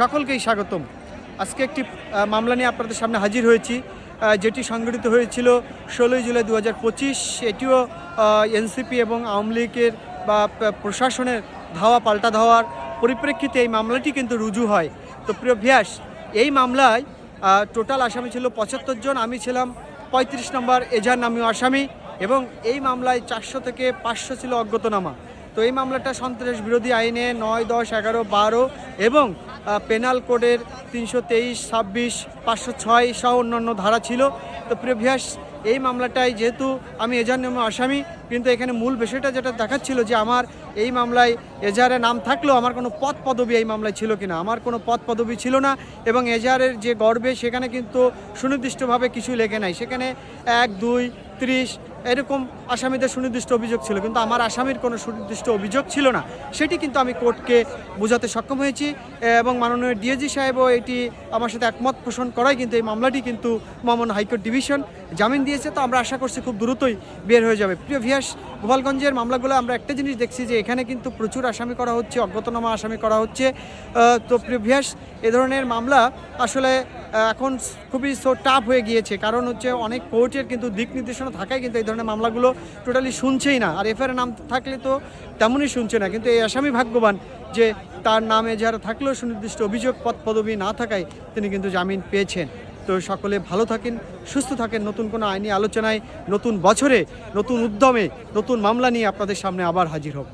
সকলকেই স্বাগতম। আজকে একটি মামলা নিয়ে আপনাদের সামনে হাজির হয়েছি। যেটি সংগঠিত হয়েছিল ষোলোই জুলাই দু হাজার পঁচিশ। এটিও এনসিপি এবং আওয়ামী লীগের বা প্রশাসনের ধাওয়া, পাল্টা ধাওয়ার পরিপ্রেক্ষিতে এই মামলাটি কিন্তু রুজু হয়। তো প্রিয় ভিয়াস, এই মামলায় টোটাল আসামি ছিল পঁচাত্তর জন। আমি ছিলাম পঁয়ত্রিশ নম্বর এজার নামীয় আসামি এবং এই মামলায় চারশো থেকে পাঁচশো ছিল অজ্ঞতনামা। তো এই মামলাটা সন্ত্রাস বিরোধী আইনে নয়, দশ, এগারো, বারো এবং পেনাল কোডের তিনশো তেইশ, ছাব্বিশ, পাঁচশো ছয় সহ অন্যান্য ধারা ছিল। তো প্রিভিয়াস এই মামলাটাই যেহেতু আমি এজার নামে আসামি, কিন্তু এখানে মূল বিষয়টা যেটা দেখাচ্ছিল যে আমার এই মামলায় এজাহারে নাম থাকলেও আমার কোনো পদ পদবি এই মামলায় ছিল কিনা। আমার কোনো পদ পদবি ছিল না এবং এজাহারের যে গর্বে সেখানে কিন্তু সুনির্দিষ্টভাবে কিছু লেখে নাই। সেখানে এক, দুই, ত্রিশ এরকম আসামিদের সুনির্দিষ্ট অভিযোগ ছিল, কিন্তু আমার আসামির কোনো সুনির্দিষ্ট অভিযোগ ছিল না। সেটি কিন্তু আমি কোর্টকে বোঝাতে সক্ষম হয়েছি এবং মাননীয় ডিএজি সাহেবও এটি আমার সাথে একমত পোষণ করায় কিন্তু এই মামলাটি কিন্তু মহামান্য হাইকোর্ট ডিভিশন জামিন দিয়েছে। তো আমরা আশা করছি খুব দ্রুতই বের হয়ে যাবে। প্রিয় ভিয়াস, গোপালগঞ্জের মামলাগুলো আমরা একটা জিনিস দেখছি যে এখানে কিন্তু প্রচুর আসামি করা হচ্ছে, অজ্ঞাতনামা আসামি করা হচ্ছে। তো প্রিয় ভিয়াস, এ ধরনের মামলা আসলে এখন খুবই সো টাফ হয়ে গিয়েছে। কারণ হচ্ছে অনেক কোর্টের কিন্তু দিক নির্দেশনা থাকায় কিন্তু এই ধরনের মামলাগুলো টোটালি শুনছেই না। আর এফআইআর নাম থাকলে তো তেমনই শুনছে না। কিন্তু এই আসামি ভাগ্যবান যে তার নামে যারা থাকলেও সুনির্দিষ্ট অভিযোগ পদ পদবি না থাকায় তিনি কিন্তু জামিন পেয়েছেন। তো সকলে ভালো থাকেন, সুস্থ থাকেন। নতুন কোনো আইনি আলোচনায়, নতুন বছরে, নতুন উদ্যমে, নতুন মামলা নিয়ে আপনাদের সামনে আবার হাজির হব।